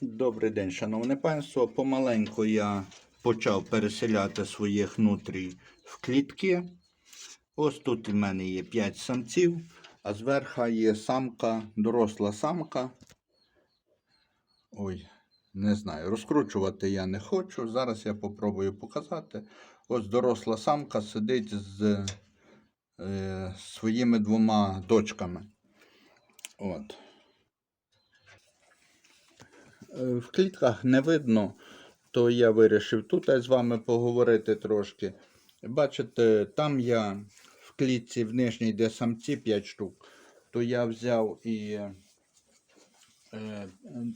Добрий день, шановне панство. Помаленьку я почав переселяти своїх нутрій в клітки. Ось тут у мене є 5 самців, а зверху є самка, доросла самка. Ой, не знаю, розкручувати я не хочу. Зараз я попробую показати. Ось доросла самка сидить з е, своїми двома дочками. От. В клітках не видно, то я вирішив тут з вами поговорити трошки. Бачите, там я в клітці в нижній, де самці 5 штук, то я взяв і е,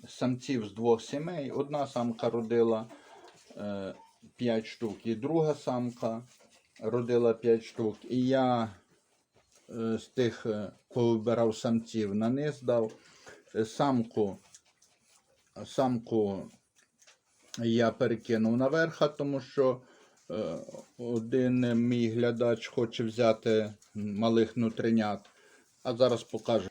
самців з двох сімей. Одна самка родила е, 5 штук, і друга самка родила 5 штук. І я е, з тих е, повибирав самців на низ дав. Е, Самку самку я перекинув наверх, тому що е, один мій глядач хоче взяти малих нутринят. А зараз покажу.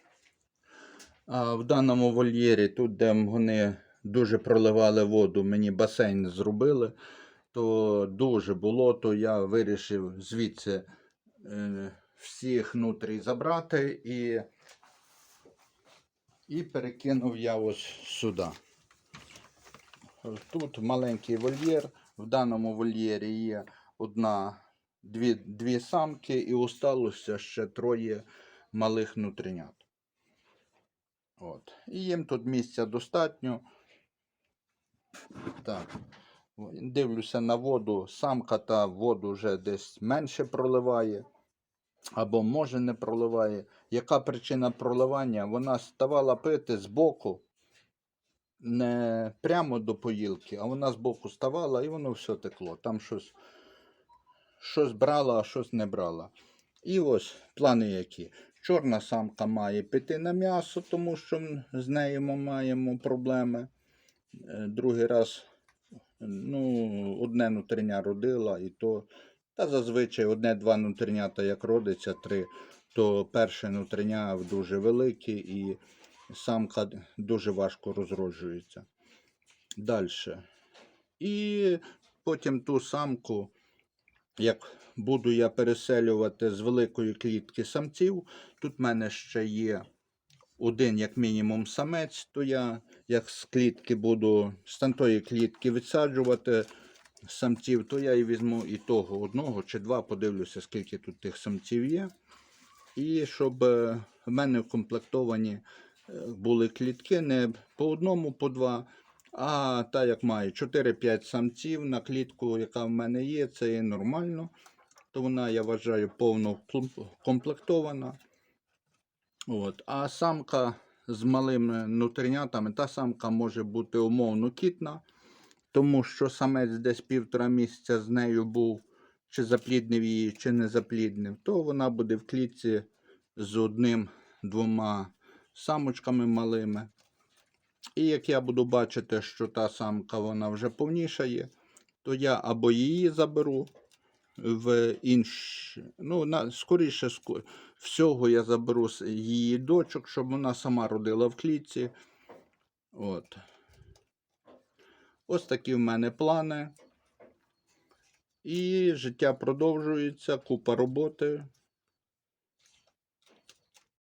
В даному вольєрі, тут, де вони дуже проливали воду, мені басейн зробили, то дуже болото, я вирішив звідси е, всіх нутрій забрати і, і перекинув я ось сюди. Тут маленький вольєр. В даному вольєрі є одна, дві, дві самки і осталося ще троє малих нутринят. От. І їм тут місця достатньо. Так. Дивлюся на воду. Самка та воду вже десь менше проливає. Або може не проливає. Яка причина проливання? Вона ставала пити збоку не прямо до поїлки, а вона збоку ставала і воно все текло. Там щось, щось брала, а щось не брала. І ось плани які. Чорна самка має піти на м'ясо, тому що з нею ми маємо проблеми. Е, Другий раз ну, одне нутриня родила, і то, та зазвичай одне-два нутринята, як родиться, три, то перше нутриня дуже велике і самка дуже важко розроджується. Далі. І потім ту самку, як буду я переселювати з великої клітки самців, тут в мене ще є один, як мінімум, самець, то я як з клітки буду з тантої клітки відсаджувати самців, то я і візьму і того одного чи два, подивлюся, скільки тут тих самців є. І щоб е, в мене вкомплектовані е, були клітки не по одному, по два, а так як маю 4-5 самців на клітку, яка в мене є, це є нормально. То вона, я вважаю, повно комплектована. От. А самка з малими нутринятами, та самка може бути умовно кітна, тому що самець десь півтора місяця з нею був, чи запліднив її, чи не запліднив, то вона буде в клітці з одним-двома самочками малими. І як я буду бачити, що та самка вона вже повнішає, то я або її заберу в інш... Ну, на... скоріше ско- всього я заберу її дочок, щоб вона сама родила в клітці. От. Ось такі в мене плани. І життя продовжується, купа роботи.